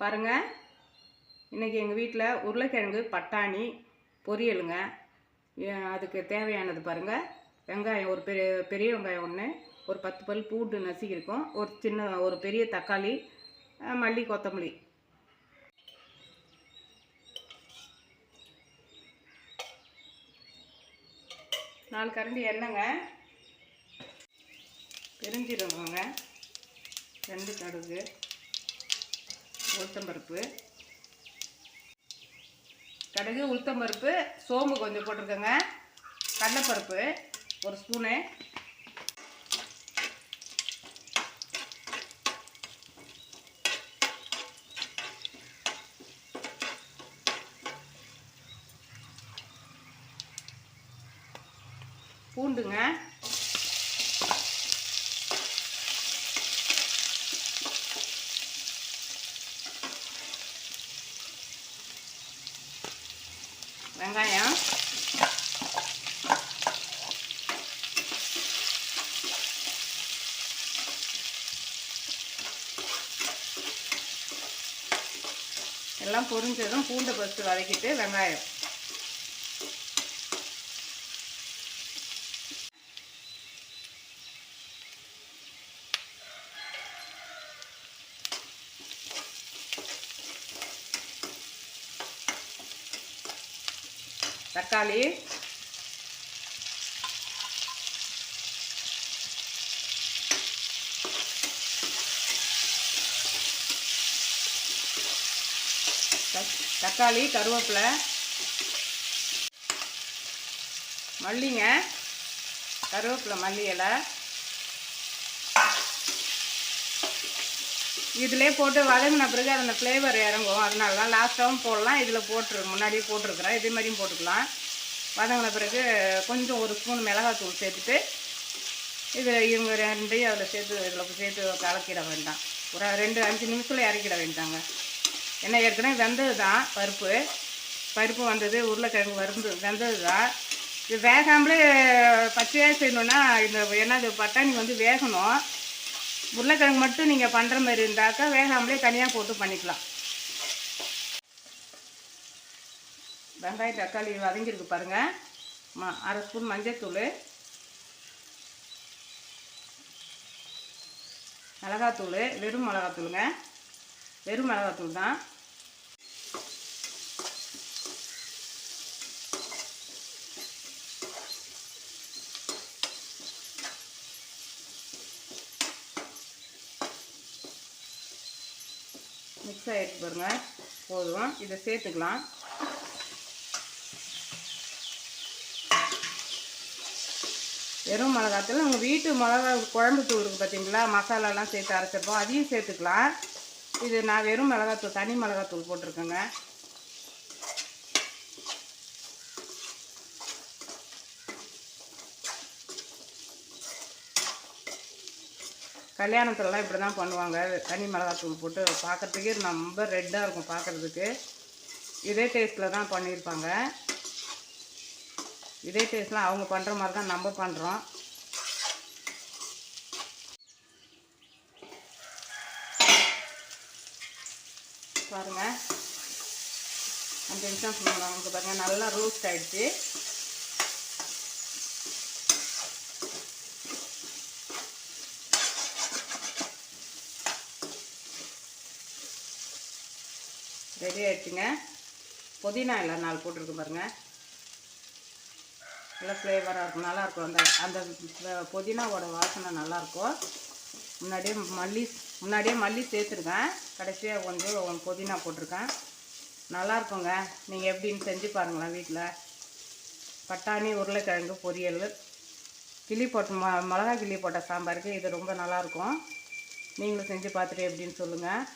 பாருங்கள் இன்றைக்கி எங்கள் வீட்டில் உருளைக்கிழங்கு பட்டாணி பொரியலுங்க. அதுக்கு தேவையானது பாருங்கள் வெங்காயம் ஒரு பெரிய பெரிய வெங்காயம் ஒன்று ஒரு பத்து பல் பூண்டு நசுக்கியிருக்கோம். ஒரு சின்ன ஒரு பெரிய தக்காளி மல்லி கொத்தமல்லி. நாலு கரண்டி எண்ணெய்ங்க. பெருஞ்சீரகங்க. ரெண்டு கடுகு. உளுத்தம்பருப்பு. கடுகு உளுத்தம்பருப்பு சோம்பு கொஞ்சம் போட்டிருக்கேங்க. கடலைப்பருப்பு ஒரு ஸ்பூனு. பூண்டுங்க. வெங்காயம். எல்லாம் பொரிஞ்சதும் பூண்டை பஸ்ட்டு வதக்கிட்டு வெங்காயம். தக்காளி. தக்- தக்காளி கருவேப்பிலை. மல்லிங்க. கருவேப்பிலை மல்லி இலை இதிலே போட்டு வதங்கின பிறகு அந்த ஃப்ளேவர் இறங்கும். அதனால தான் லாஸ்ட்டாகவும் போடலாம். இதில் போட்டுரு முன்னாடியே போட்டிருக்கிறேன். இதே மாதிரியும் போட்டுக்கலாம். வதங்கின பிறகு கொஞ்சம் ஒரு ஸ்பூன் மிளகாத்தூள் சேர்த்துட்டு இதில் இவங்க ரெண்டையும் அதில் சேர்த்து இதில் சேர்த்து கலக்கிட வேண்டாம். ஒரு ரெண்டு அஞ்சு நிமிஷத்தில் இறக்கிட வேண்டாங்க. ஏன்னா ஏற்கனவே வெந்தது தான் பருப்பு. பருப்பு வந்தது உருளைக்கிழங்கு வருந்து வெந்தது தான் இது வேகாமலே பச்சையாக செய்யணுன்னா இந்த என்னது பட்டாணி வந்து வேகணும். உருளைக்கிழங்கு மட்டும் நீங்கள் பண்ணுற மாதிரி இருந்தாக்கா வேகாமலே தனியாக போட்டு பண்ணிக்கலாம். வெங்காயம் தக்காளி வதங்கியிருக்கு பாருங்கள் ம அரை ஸ்பூன் மஞ்சத்தூள். மிளகாத்தூள் வெறும் மிளகாத்தூளுங்க. வெறும் மிளகாத்தூள் தான். மிக்ஸ் ஆகிடுச்சு பாருங்கள் போதும். இதை சேர்த்துக்கலாம். வெறும் மிளகாத்தூள். உங்கள் வீட்டு மிளகா குழம்பு தூள் இருக்குது பார்த்தீங்களா மசாலாலாம் சேர்த்து அரைச்சிருப்போம். அதையும் சேர்த்துக்கலாம். இது நான் வெறும் மிளகாத்தூள் தனி மிளகாத்தூள் போட்டிருக்கேங்க. கல்யாணத்துலலாம் இப்படி தான் பண்ணுவாங்க. தனி மிளகாத்தூள் போட்டு பார்க்கறதுக்கே ரொம்ப ரெட்டாக இருக்கும் பார்க்குறதுக்கு இதே டேஸ்ட்டில் தான் பண்ணியிருப்பாங்க. இதே டேஸ்ட்லாம் அவங்க பண்ணுற மாதிரி தான் நம்ம பண்ணுறோம் பாருங்கள் அஞ்சு நிமிஷம் நமக்கு பாருங்கள் நல்லா ரோஸ்ட் ஆகிடுச்சு ரெடி ஆகிடுச்சுங்க புதினா இல்லை நாலு போட்டிருக்கு பாருங்க. நல்லா ஃப்ளேவராக இருக்கும். நல்லாயிருக்கும் அந்த அந்த புதினாவோட வாசனை நல்லாயிருக்கும் முன்னாடியே மல்லி முன்னாடியே மல்லி சேர்த்துருக்கேன். கடைசியாக கொஞ்சம் புதினா போட்டிருக்கேன். நல்லாயிருக்குங்க நீங்கள் எப்படின்னு செஞ்சு பாருங்களேன் வீட்டில் பட்டாணி உருளைக்கிழங்கு பொரியல். கிள்ளி போட்ட ம மிளகா கிள்ளி போட்ட சாம்பாருக்கு இது ரொம்ப நல்லாயிருக்கும் நீங்களும் செஞ்சு பார்த்துட்டு எப்படின்னு சொல்லுங்கள்